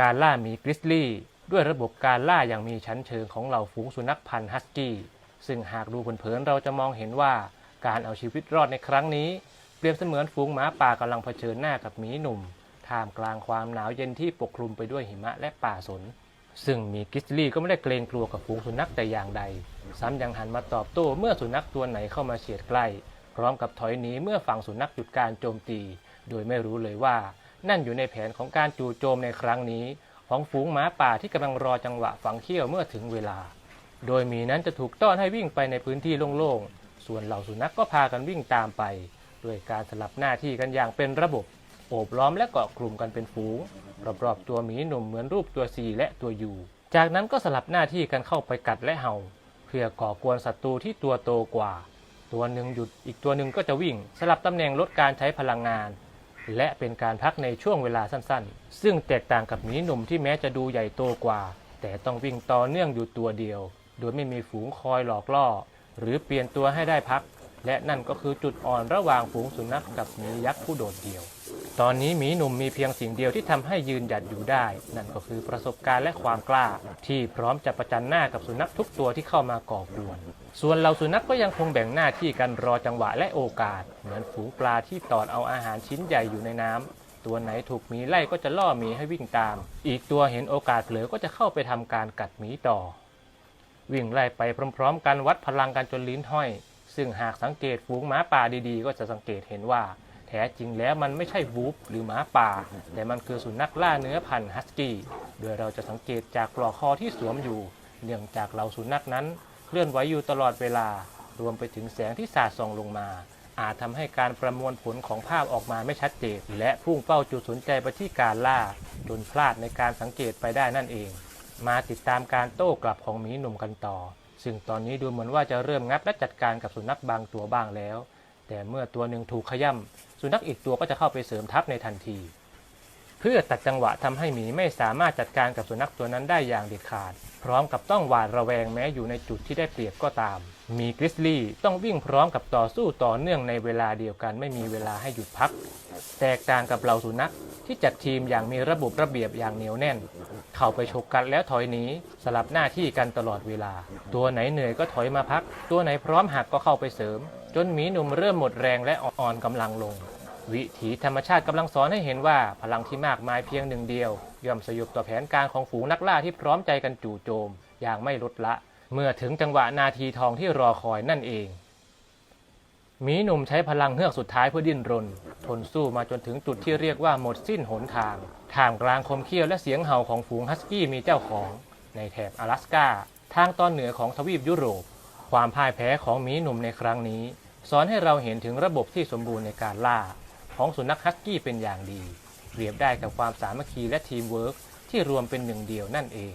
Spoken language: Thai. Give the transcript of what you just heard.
การล่าหมีกริซลี่ ด้วยระบบการล่าอย่างมีชั้นเชิงของเหล่าฝูงสุนัขพันธุ์ฮัสกี้ซึ่งหากดูเผินๆเราจะมองเห็นว่าการเอาชีวิตรอดในครั้งนี้ เปรียบเสมือนฝูงหมาป่ากำลังเผชิญหน้ากับหมีหนุ่ม ท่ามกลางความหนาวเย็นที่ปกคลุมไปด้วยหิมะและป่าสน ซึ่งมีกริซลี่ก็ไม่ได้เกรงกลัวกับฝูงสุนัขแต่อย่างใด ซ้ำยังหันมาตอบโต้เมื่อสุนัขตัวไหนเข้ามาเฉียดใกล้ พร้อมกับถอยหนีเมื่อฝั่งสุนัขหยุดการโจมตี โดยไม่รู้เลยว่า นั่นอยู่ในแผนของการจู่โจมในครั้งนี้ ของฝูงหมาป่าที่กำลังรอจังหวะฝังเขี้ยวเมื่อถึงเวลา โดยมีนั้นจะถูกต้อนให้วิ่งไปในพื้นที่โล่งๆ ส่วนเหล่าสุนัขก็พากันวิ่งตามไป ด้วยการสลับหน้าที่กันอย่างเป็นระบบ โอบล้อมและเกาะกลุ่มกันเป็นฝูง รอบๆตัวหมีหนุ่มเหมือนรูปตัว C และตัว U จากนั้นก็สลับหน้าที่กันเข้าไปกัดและเห่า เพื่อก่อกวนศัตรูที่ตัวโตกว่า ตัวหนึ่งหยุดอีกตัวหนึ่งก็จะวิ่ง สลับตำแหน่งลดการใช้พลังงาน และเป็นการพักในช่วงเวลาสั้นๆ ซึ่งแตกต่างกับหมีหนุ่มที่แม้จะดูใหญ่โตกว่า แต่ต้องวิ่งต่อเนื่องอยู่ตัวเดียว โดยไม่มีฝูงคอยหลอกล่อ หรือเปลี่ยนตัวให้ได้พัก และนั่นก็คือจุดอ่อนระหว่างฝูงสุนัขกับหมียักษ์ผู้โดดเดี่ยว ตอนนี้หมีหนุ่มมีเพียงสิ่งเดียวที่ทำให้ยืนหยัดอยู่ได้ นั่นก็คือประสบการณ์และความกล้า ที่พร้อมจะประจันหน้ากับสุนัขทุกตัวที่เข้ามาก่อกวน ส่วนเหล่าสุนัขก็ยังคงแบ่งหน้าที่กันรอจังหวะและโอกาส เหมือนฝูงปลาที่ตอดเอาอาหารชิ้นใหญ่อยู่ในน้ำตัวไหนถูกหมีไล่ก็จะล่อหมีให้วิ่งตาม อีกตัวเห็นโอกาสเผลอก็จะเข้าไปทำการกัดหมีต่อ วิ่งไล่ไปพร้อม ๆ กันวัดพลังกันจนลิ้นห้อย ซึ่งหากสังเกตฝูงหมาป่าดีๆ ก็จะสังเกตเห็นว่า ท้จริงแล้วมันไม่ใช่วูฟหรือหมาป่า แต่มันคือสุนัขล่าเนื้อพันธุ์ฮัสกี้โดยเราจะสังเกตจากปลอกคอที่สวมอยู่ เนื่องจากเหล่าสุนัขนั้นเคลื่อนไหวอยู่ตลอดเวลา รวมไปถึงแสงที่สาดส่องลงมา อาจทำให้การประมวลผลของภาพออกมาไม่ชัดเจนและพุ่งเป้าจุดสนใจไปที่การล่าจนพลาดในการสังเกตไปได้นั่นเอง มาติดตามการโต้กลับของหมีหนุ่มกันต่อ ซึ่งตอนนี้ดูเหมือนว่าจะเริ่มงัดและจัดการกับสุนัขบางตัวบ้างแล้ว แต่เมื่อตัวหนึ่งถูกขย่ำ สุนัขอีกตัวก็จะเข้าไปเสริมทัพในทันที เพื่อตัดจังหวะทำให้หมีไม่สามารถจัดการกับสุนัขตัวนั้นได้อย่างเด็ดขาด พร้อมกับต้องหวาดระแวงแม้อยู่ในจุดที่ได้เปรียบก็ตามมีกริซลี่ต้องวิ่งพร้อมกับต่อสู้ต่อเนื่องในเวลาเดียวกันไม่มีเวลาให้หยุดพัก แตกต่างกับเหล่าสุนัขที่จัดทีมอย่างมีระบบระเบียบอย่างเหนียวแน่น เข้าไปฉกกันแล้วถอยหนีสลับหน้าที่กันตลอดเวลา ตัวไหนเหนื่อยก็ถอยมาพัก ตัวไหนพร้อมหักก็เข้าไปเสริม จนหมีหนุ่มเริ่มหมดแรงและอ่อนกำลังลง วิถีธรรมชาติกำลังสอนให้เห็นว่าพลังที่มากมายเพียงหนึ่งเดียว ย่อมสยบต่อแผนการของฝูงนักล่าที่พร้อมใจกันจู่โจม อย่างไม่ลดละ เมื่อถึงจังหวะนาทีทองที่รอคอยนั่นเองมีหนุ่มใช้พลังเฮือกสุดท้ายเพื่อดิ้นรน ทนสู้มาจนถึงจุดที่เรียกว่าหมดสิ้นหนทางท่ามกลางคมเขี้ยวและเสียงเห่าของฝูงฮัสกี้มีเจ้าของ ในแถบ阿拉สกาทางตอนเหนือของทวีปยุโรป ความพ่ายแพ้ของมีหนุ่มในครั้งนี้ สอนให้เราเห็นถึงระบบที่สมบูรณ์ในการล่า ของสุนัขฮัสกี้เป็นอย่างดี เปรียบได้กับความสามัคคีและทีมเวิร์กที่รวมเป็นหนึ่งเดียวนั่นเอง